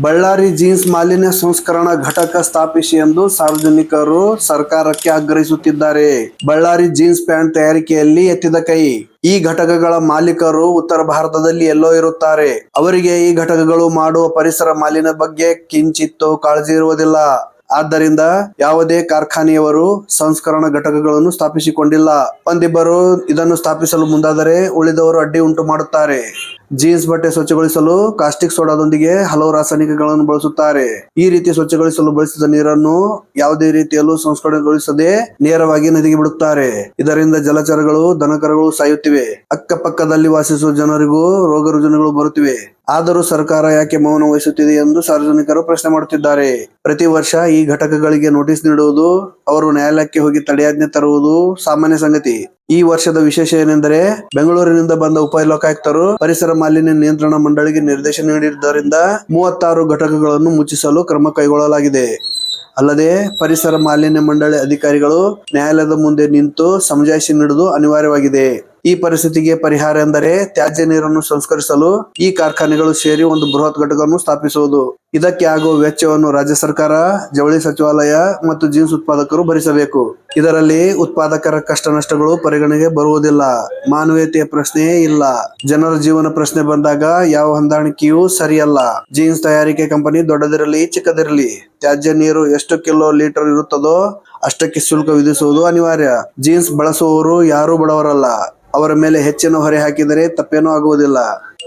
Ballari jeans ಮಾಲಿನ್ಯ ಸಂಸ್ಕರಣಾ ಘಟಕ ಸ್ಥಾಪಿಸಿ ಎಂದು ಸಾರ್ವಜನಿಕರು ಸರ್ಕಾರಕ್ಕೆ ಆಗ್ರಹಿಸುತ್ತಿದ್ದಾರೆ. ಬಳ್ಳಾರಿ ಜೀನ್ಸ್ ಪ್ಯಾಂಟ್ ತಯಾರಿಕೆಯಲ್ಲಿ ಎತ್ತಿದ ಕೈ. ಈ ಘಟಕಗಳ ಮಾಲೀಕರು ಉತ್ತರ ಭಾರತದಲ್ಲಿ ಎಲ್ಲೋ ಇರುತ್ತಾರೆ. ಅವರಿಗೆ ಈ ಘಟಕಗಳು ಮಾಡುವ ಪರಿಸರ ಮಾಲಿನ್ಯ ಬಗ್ಗೆ ಕಿಂಚಿತ್ತು ಕಾಳಜಿ ಇರುವುದಿಲ್ಲ. ಆದ್ದರಿಂದ ಯಾವುದೇ ಕಾರ್ಖಾನೆಯವರು ಸಂಸ್ಕರಣ ಘಟಕಗಳನ್ನು ಸ್ಥಾಪಿಸಿಕೊಂಡಿಲ್ಲ. ಒಂದಿಬ್ಬರು ಇದನ್ನು ಸ್ಥಾಪಿಸಲು ಮುಂದಾದರೆ ಉಳಿದವರು ಅಡ್ಡಿ ಉಂಟು ಮಾಡುತ್ತಾರೆ. ಜೀನ್ಸ್ ಬಟ್ಟೆ ಸ್ವಚ್ಛಗೊಳಿಸಲು, ಕಾಸ್ಟಿಕ್ ಸೋಡಾದೊಂದಿಗೆ ಹಲವು ರಾಸಾಯನಿಕಗಳನ್ನು ಬಳಸುತ್ತಾರೆ. ಈ ರೀತಿ ಸ್ವಚ್ಛಗೊಳಿಸಲು ಬಳಸಿದ ನೀರನ್ನು ಯಾವುದೇ ರೀತಿಯಲ್ಲೂ ಸಂಸ್ಕರಣೆಗೊಳಿಸದೆ ನೇರವಾಗಿ ನದಿಗೆ ಬಿಡುತ್ತಾರೆ. ಇದರಿಂದ ಜಲಚರಗಳು, ದನಕರಗಳು ಸಾಯುತ್ತಿವೆ. ಅಕ್ಕಪಕ್ಕದಲ್ಲಿ ವಾಸಿಸುವ ಜನರಿಗೂ ರೋಗ ರುಜಿನಗಳು ಬರುತ್ತಿವೆ. ಆದರೂ ಸರ್ಕಾರ ಯಾಕೆ ಮೌನ ವಹಿಸುತ್ತಿದೆ ಎಂದು ಸಾರ್ವಜನಿಕರು ಪ್ರಶ್ನೆ ಮಾಡುತ್ತಿದ್ದಾರೆ. ಪ್ರತಿ ವರ್ಷ ಈ ಘಟಕಗಳಿಗೆ ನೋಟಿಸ್ ನೀಡುವುದು, ಅವರು ನ್ಯಾಯಾಲಯಕ್ಕೆ ಹೋಗಿ ತಡೆಯಾಜ್ಞೆ ತರುವುದು ಸಾಮಾನ್ಯ ಸಂಗತಿ. ಈ ವರ್ಷದ ವಿಶೇಷ ಏನೆಂದರೆ ಬೆಂಗಳೂರಿನಿಂದ ಬಂದ ಉಪಲೋಕಾಯುಕ್ತರು ಪರಿಸರ ಮಾಲಿನ್ಯ ನಿಯಂತ್ರಣ ಮಂಡಳಿಗೆ ನಿರ್ದೇಶನ ನೀಡಿದ್ದರಿಂದ ಮೂವತ್ತಾರು ಘಟಕಗಳನ್ನು ಮುಚ್ಚಿಸಲು ಕ್ರಮ ಕೈಗೊಳ್ಳಲಾಗಿದೆ. ಅಲ್ಲದೆ ಪರಿಸರ ಮಾಲಿನ್ಯ ಮಂಡಳಿ ಅಧಿಕಾರಿಗಳು ನ್ಯಾಯಾಲಯದ ಮುಂದೆ ನಿಂತು ಸಮಜಾಯಿಷಿ ನೀಡುವುದು ಅನಿವಾರ್ಯವಾಗಿದೆ. ಈ ಪರಿಸ್ಥಿತಿಗೆ ಪರಿಹಾರ ಎಂದರೆ ತ್ಯಾಜ್ಯ ನೀರನ್ನು ಸಂಸ್ಕರಿಸಲು ಈ ಕಾರ್ಖಾನೆಗಳು ಸೇರಿ ಒಂದು ಬೃಹತ್ ಘಟಕವನ್ನು ಸ್ಥಾಪಿಸುವುದು. ಇದಕ್ಕೆ ಆಗುವ ವೆಚ್ಚವನ್ನು ರಾಜ್ಯ ಸರ್ಕಾರ, ಜವಳಿ ಸಚಿವಾಲಯ ಮತ್ತು ಜೀನ್ಸ್ ಉತ್ಪಾದಕರು ಭರಿಸಬೇಕು. ಇದರಲ್ಲಿ ಉತ್ಪಾದಕರ ಕಷ್ಟ ನಷ್ಟಗಳು ಪರಿಗಣನೆಗೆ ಬರುವುದಿಲ್ಲ. ಮಾನವೀಯತೆಯ ಪ್ರಶ್ನೆಯೇ ಇಲ್ಲ. ಜನರ ಜೀವನ ಪ್ರಶ್ನೆ ಬಂದಾಗ ಯಾವ ಹೊಂದಾಣಿಕೆಯೂ ಸರಿಯಲ್ಲ. ಜೀನ್ಸ್ ತಯಾರಿಕೆ ಕಂಪನಿ ದೊಡ್ಡದಿರಲಿ, ಚಿಕ್ಕದಿರಲಿ, ತ್ಯಾಜ್ಯ ನೀರು ಎಷ್ಟು ಕಿಲೋ ಲೀಟರ್ ಇರುತ್ತದೋ ಅಷ್ಟಕ್ಕೆ ಶುಲ್ಕ ವಿಧಿಸುವುದು ಅನಿವಾರ್ಯ. ಜೀನ್ಸ್ ಬಳಸುವವರು ಯಾರೂ ಬಡವರಲ್ಲ. ಅವರ ಮೇಲೆ ಹೆಚ್ಚಿನ ಹೊರೆ ಹಾಕಿದರೆ ತಪ್ಪೇನೂ ಆಗುವುದಿಲ್ಲ.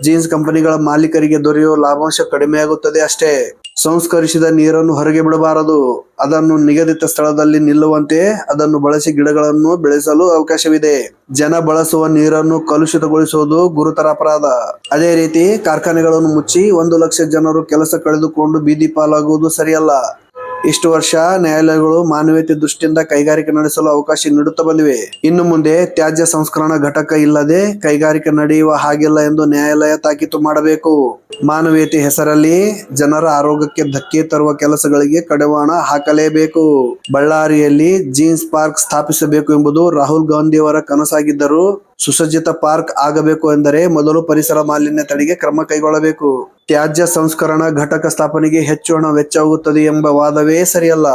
ಜೀನ್ಸ್ ಕಂಪನಿಗಳ ಮಾಲೀಕರಿಗೆ ದೊರೆಯುವ ಲಾಭಾಂಶ ಕಡಿಮೆಯಾಗುತ್ತದೆ ಅಷ್ಟೇ. ಸಂಸ್ಕರಿಸಿದ ನೀರನ್ನು ಹೊರಗೆ ಬಿಡಬಾರದು. ಅದನ್ನು ನಿಗದಿತ ಸ್ಥಳದಲ್ಲಿ ನಿಲ್ಲುವಂತೆ ಅದನ್ನು ಬಳಸಿ ಗಿಡಗಳನ್ನು ಬೆಳೆಸಲು ಅವಕಾಶವಿದೆ. ಜನ ಬಳಸುವ ನೀರನ್ನು ಕಲುಷಿತಗೊಳಿಸುವುದು ಗುರುತರ ಅಪರಾಧ. ಅದೇ ರೀತಿ ಕಾರ್ಖಾನೆಗಳನ್ನು ಮುಚ್ಚಿ ಒಂದು ಲಕ್ಷ ಜನರು ಕೆಲಸ ಕಳೆದುಕೊಂಡು ಬೀದಿ ಪಾಲಾಗುವುದು ಸರಿಯಲ್ಲ. ಇಷ್ಟು ವರ್ಷ ನ್ಯಾಯಾಲಯಗಳು ಮಾನವೀಯತೆ ದೃಷ್ಟಿಯಿಂದ ಕೈಗಾರಿಕೆ ನಡೆಸಲು ಅವಕಾಶ ನೀಡುತ್ತಾ ಬಂದಿವೆ. ಇನ್ನು ಮುಂದೆ ತ್ಯಾಜ್ಯ ಸಂಸ್ಕರಣಾ ಘಟಕ ಇಲ್ಲದೆ ಕೈಗಾರಿಕೆ ನಡೆಯುವ ಹಾಗಿಲ್ಲ ಎಂದು ನ್ಯಾಯಾಲಯ ತಾಕೀತು ಮಾಡಬೇಕು. ಮಾನವೀಯತೆ ಹೆಸರಲ್ಲಿ ಜನರ ಆರೋಗ್ಯಕ್ಕೆ ಧಕ್ಕೆ ತರುವ ಕೆಲಸಗಳಿಗೆ ಕಡಿವಾಣ ಹಾಕಲೇಬೇಕು. ಬಳ್ಳಾರಿಯಲ್ಲಿ ಜೀನ್ಸ್ ಪಾರ್ಕ್ ಸ್ಥಾಪಿಸಬೇಕು ಎಂಬುದು ರಾಹುಲ್ ಗಾಂಧಿಯವರ ಕನಸಾಗಿದ್ದರೂ ಸುಸಜ್ಜಿತ ಪಾರ್ಕ್ ಆಗಬೇಕು ಎಂದರೆ ಮೊದಲು ಪರಿಸರ ಮಾಲಿನ್ಯ ತಡೆಗೆ ಕ್ರಮ ಕೈಗೊಳ್ಳಬೇಕು. ತ್ಯಾಜ್ಯ ಸಂಸ್ಕರಣಾ ಘಟಕ ಸ್ಥಾಪನೆಗೆ ಹೆಚ್ಚು ಹಣ ವೆಚ್ಚವಾಗುತ್ತದೆ ಎಂಬ ವಾದವೇ ಸರಿಯಲ್ಲ.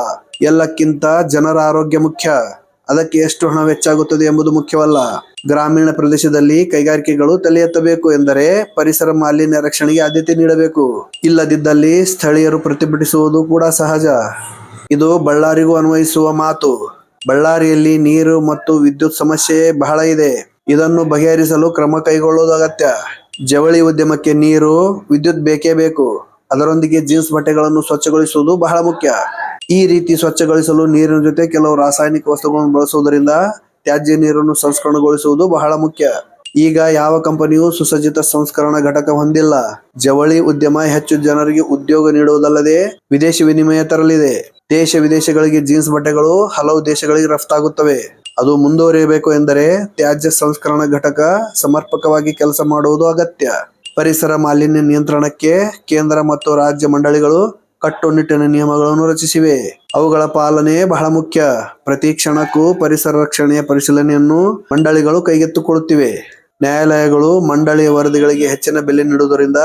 ಎಲ್ಲಕ್ಕಿಂತ ಜನರ ಆರೋಗ್ಯ ಮುಖ್ಯ. ಅದಕ್ಕೆ ಎಷ್ಟು ಹಣ ವೆಚ್ಚಾಗುತ್ತದೆ ಎಂಬುದು ಮುಖ್ಯವಲ್ಲ. ಗ್ರಾಮೀಣ ಪ್ರದೇಶದಲ್ಲಿ ಕೈಗಾರಿಕೆಗಳು ತಲೆ ಎತ್ತಬೇಕು ಎಂದರೆ ಪರಿಸರ ಮಾಲಿನ್ಯ ರಕ್ಷಣೆಗೆ ಆದ್ಯತೆ ನೀಡಬೇಕು. ಇಲ್ಲದಿದ್ದಲ್ಲಿ ಸ್ಥಳೀಯರು ಪ್ರತಿಭಟಿಸುವುದು ಕೂಡ ಸಹಜ. ಇದು ಬಳ್ಳಾರಿಗೂ ಅನ್ವಯಿಸುವ ಮಾತು. ಬಳ್ಳಾರಿಯಲ್ಲಿ ನೀರು ಮತ್ತು ವಿದ್ಯುತ್ ಸಮಸ್ಯೆ ಬಹಳ ಇದೆ. ಇದನ್ನು ಬಗೆಹರಿಸಲು ಕ್ರಮ ಕೈಗೊಳ್ಳುವುದು ಅಗತ್ಯ. ಜವಳಿ ಉದ್ಯಮಕ್ಕೆ ನೀರು, ವಿದ್ಯುತ್ ಬೇಕೇ ಬೇಕು. ಅದರೊಂದಿಗೆ ಜೀನ್ಸ್ ಬಟ್ಟೆಗಳನ್ನು ಸ್ವಚ್ಛಗೊಳಿಸುವುದು ಬಹಳ ಮುಖ್ಯ. ಈ ರೀತಿ ಸ್ವಚ್ಛಗೊಳಿಸಲು ನೀರಿನ ಜೊತೆ ಕೆಲವು ರಾಸಾಯನಿಕ ವಸ್ತುಗಳನ್ನು ಬಳಸುವುದರಿಂದ ತ್ಯಾಜ್ಯ ನೀರನ್ನು ಸಂಸ್ಕರಣಗೊಳಿಸುವುದು ಬಹಳ ಮುಖ್ಯ. ಈಗ ಯಾವ ಕಂಪನಿಯೂ ಸುಸಜ್ಜಿತ ಸಂಸ್ಕರಣಾ ಘಟಕ ಹೊಂದಿಲ್ಲ. ಜವಳಿ ಉದ್ಯಮ ಹೆಚ್ಚು ಜನರಿಗೆ ಉದ್ಯೋಗ ನೀಡುವುದಲ್ಲದೆ ವಿದೇಶಿ ವಿನಿಮಯ ತರಲಿದೆ. ದೇಶ ವಿದೇಶಗಳಿಗೆ ಜೀನ್ಸ್ ಬಟ್ಟೆಗಳು ಹಲವು ದೇಶಗಳಿಗೆ ರಫ್ತಾಗುತ್ತವೆ. ಅದು ಮುಂದುವರಿಯಬೇಕು ಎಂದರೆ ತ್ಯಾಜ್ಯ ಸಂಸ್ಕರಣಾ ಘಟಕ ಸಮರ್ಪಕವಾಗಿ ಕೆಲಸ ಮಾಡುವುದು ಅಗತ್ಯ. ಪರಿಸರ ಮಾಲಿನ್ಯ ನಿಯಂತ್ರಣಕ್ಕೆ ಕೇಂದ್ರ ಮತ್ತು ರಾಜ್ಯ ಮಂಡಳಿಗಳು ಕಟ್ಟುನಿಟ್ಟಿನ ನಿಯಮಗಳನ್ನು ರಚಿಸಿವೆ. ಅವುಗಳ ಪಾಲನೆ ಬಹಳ ಮುಖ್ಯ. ಪ್ರತಿ ಕ್ಷಣಕ್ಕೂ ಪರಿಸರ ರಕ್ಷಣೆಯ ಪರಿಶೀಲನೆಯನ್ನು ಮಂಡಳಿಗಳು ಕೈಗೆತ್ತಿಕೊಳ್ಳುತ್ತಿವೆ. ನ್ಯಾಯಾಲಯಗಳು ಮಂಡಳಿಯ ವರದಿಗಳಿಗೆ ಹೆಚ್ಚಿನ ಬೆಲೆ ನೀಡುವುದರಿಂದ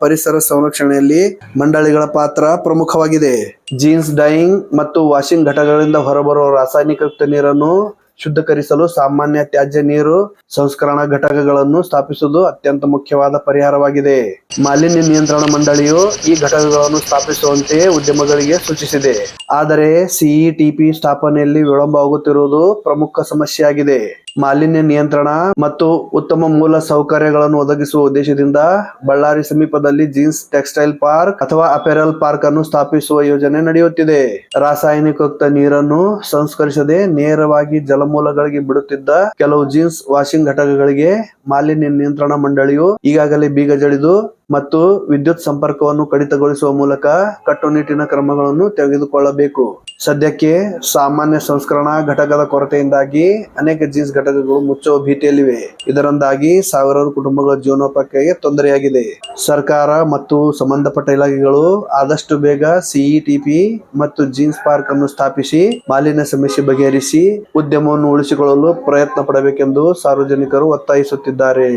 ಪರಿಸರ ಸಂರಕ್ಷಣೆಯಲ್ಲಿ ಮಂಡಳಿಗಳ ಪಾತ್ರ ಪ್ರಮುಖವಾಗಿದೆ. ಜೀನ್ಸ್ ಡೈಯಿಂಗ್ ಮತ್ತು ವಾಷಿಂಗ್ ಘಟಕಗಳಿಂದ ಹೊರಬರುವ ರಾಸಾಯನಿಕಯುಕ್ತ ನೀರನ್ನು ಶುದ್ಧೀಕರಿಸಲು ಸಾಮಾನ್ಯ ತ್ಯಾಜ್ಯ ನೀರು, ಸಂಸ್ಕರಣಾ ಘಟಕಗಳನ್ನು ಸ್ಥಾಪಿಸುವುದು ಅತ್ಯಂತ ಮುಖ್ಯವಾದ ಪರಿಹಾರವಾಗಿದೆ. ಮಾಲಿನ್ಯ ನಿಯಂತ್ರಣ ಮಂಡಳಿಯು ಈ ಘಟಕಗಳನ್ನು ಸ್ಥಾಪಿಸುವಂತೆ ಉದ್ಯಮಗಳಿಗೆ ಸೂಚಿಸಿದೆ. ಆದರೆ, ಸಿಇಟಿಪಿ ಸ್ಥಾಪನೆಯಲ್ಲಿ ವಿಳಂಬವಾಗುತ್ತಿರುವುದು ಪ್ರಮುಖ ಸಮಸ್ಯೆಯಾಗಿದೆ. ಮಾಲಿನ್ಯ ನಿಯಂತ್ರಣ ಮತ್ತು ಉತ್ತಮ ಮೂಲ ಸೌಕರ್ಯಗಳನ್ನು ಒದಗಿಸುವ ಉದ್ದೇಶದಿಂದ ಬಳ್ಳಾರಿ ಸಮೀಪದಲ್ಲಿ ಜೀನ್ಸ್ ಟೆಕ್ಸ್ಟೈಲ್ ಪಾರ್ಕ್ ಅಥವಾ ಅಪೆರಲ್ ಪಾರ್ಕ್ ಅನ್ನು ಸ್ಥಾಪಿಸುವ ಯೋಜನೆ ನಡೆಯುತ್ತಿದೆ. ರಾಸಾಯನಿಕಯುಕ್ತ ನೀರನ್ನು ಸಂಸ್ಕರಿಸದೆ ನೇರವಾಗಿ ಜಲಮೂಲಗಳಿಗೆ ಬಿಡುತ್ತಿದ್ದ ಕೆಲವು ಜೀನ್ಸ್ ವಾಷಿಂಗ್ ಘಟಕಗಳಿಗೆ ಮಾಲಿನ್ಯ ನಿಯಂತ್ರಣ ಮಂಡಳಿಯು ಈಗಾಗಲೇ ಬೀಗ ಜಡಿದು ಮತ್ತು ವಿದ್ಯುತ್ ಸಂಪರ್ಕವನ್ನು ಕಡಿತಗೊಳಿಸುವ ಮೂಲಕ ಕಟ್ಟುನಿಟ್ಟಿನ ಕ್ರಮಗಳನ್ನು ತೆಗೆದುಕೊಳ್ಳಬೇಕು. ಸದ್ಯಕ್ಕೆ ಸಾಮಾನ್ಯ ಸಂಸ್ಕರಣಾ ಘಟಕದ ಕೊರತೆಯಿಂದಾಗಿ ಅನೇಕ ಜೀನ್ಸ್ ಘಟಕಗಳು ಮುಚ್ಚುವ ಭೀತಿಯಲ್ಲಿವೆ. ಇದರಿಂದಾಗಿ ಸಾವಿರಾರು ಕುಟುಂಬಗಳ ಜೀವನೋಪಾಯಕ್ಕೆ ತೊಂದರೆಯಾಗಿದೆ. ಸರ್ಕಾರ ಮತ್ತು ಸಂಬಂಧಪಟ್ಟ ಇಲಾಖೆಗಳು ಆದಷ್ಟು ಬೇಗ ಸಿಇಟಿಪಿ ಮತ್ತು ಜೀನ್ಸ್ ಪಾರ್ಕ್ ಅನ್ನು ಸ್ಥಾಪಿಸಿ, ಮಾಲಿನ್ಯ ಸಮಸ್ಯೆ ಬಗೆಹರಿಸಿ, ಉದ್ಯಮವನ್ನು ಉಳಿಸಿಕೊಳ್ಳಲು ಪ್ರಯತ್ನ ಪಡಬೇಕೆಂದು ಸಾರ್ವಜನಿಕರು ಒತ್ತಾಯಿಸುತ್ತಿದ್ದಾರೆ.